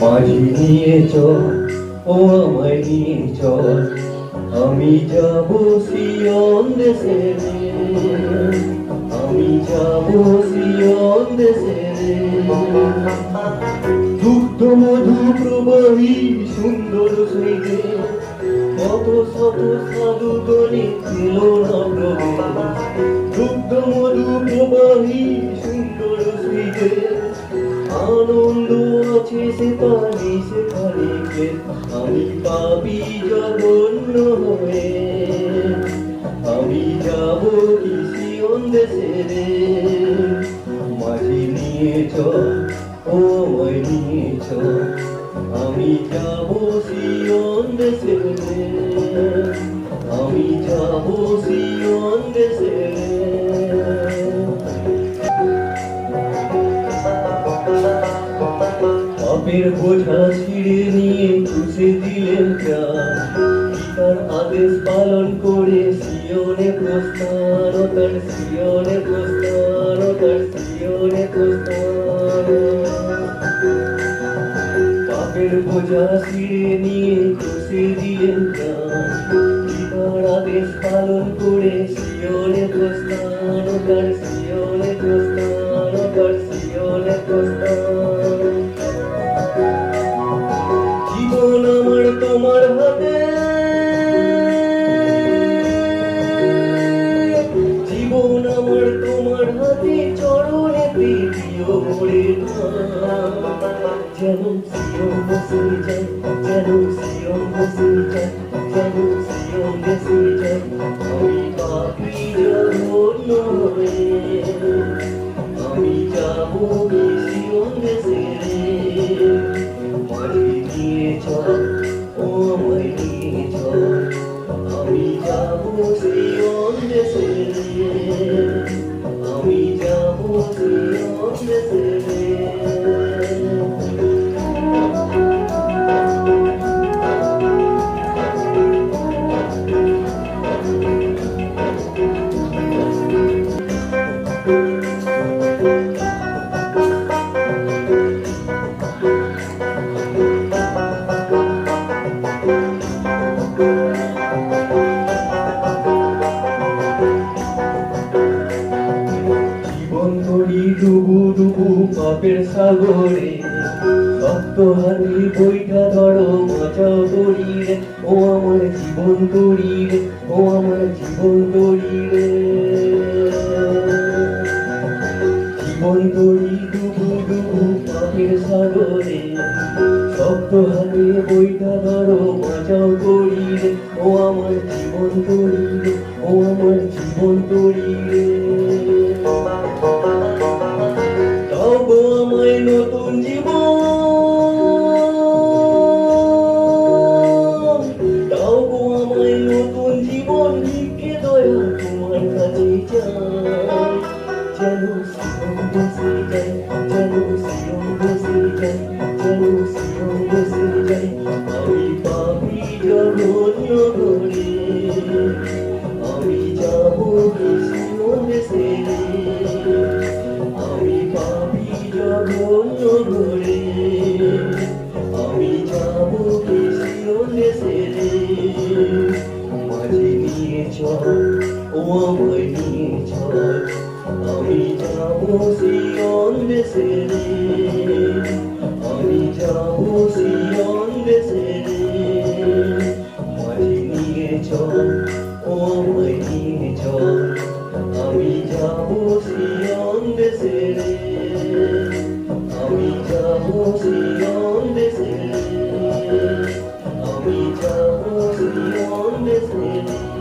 মাঝি ও আমায় নিয়ে চল, আমি যাব সিয়ন দেশে আমি যাব সিয়ন দেশে দুগ্ধ মধু প্রবাহী সুন্দর সৈগে কত শত সাধু গণে ছিল না আমি পাবি জগন্য হয়ে। আমি যাব কৃষি দেশে রে মাঝি নিয়েছ, ও মই নিয়ে আমি যাব পাপের বোঝা ছিঁড়ে নিয়ে খুশে দিলেন পিতার আদেশ পালন করে সিয়নে প্রস্থান তার সিয়নে প্রস্থান তার সিয়নে প্রস্থান পাপের বোঝা ছিঁড়ে নিয়ে খুশে দিলেন পিতার আদেশ পালন করে সিয়নে প্রস্থান তার সিয়নে প্রস্থান তার সিয়নে প্রস্থান জীবন আমার তোমার হাতে চরণে প্রিয় মোরে যেন সিয়ন বসে যায় যেন সিয়ন বসে যায় যেন সিয়ন বসে যায় আমি পাপি জগন্ন হয়ে আমি যাব পাপের সাগরে শক্ত হাতে বইটা ধরো বাঁচাও তরি রে ও আমার জীবন তরি রে, ও আমার জীবন তরি রে। জীবন তরি ডুবু ডুবু পাপের সাগরে শক্ত হাতে বইটা ধরো বাঁচাও তরি ও আমার জীবন তরি নতুন জীবন। দাও গো আমায় নতুন জীবন ভিক্ষে দয়া তোমার কাছে চাই। যেন সিয়ন বসে যায় যেন সিয়ন বসে যায় যেন সিয়ন বসে যায় আমি পাপি জগন্য ঘরে আমি যাব সিয়ন দেশে। সিয়ন দেশে আমি যাব সিয়ন দেশে মাঝে নিয়ে চল ও আমায় নিয়ে চল আমি যাব সিয়ন দেশে আমি যাব সিয়ন দেশে আমি যাব সিয়ন দেশে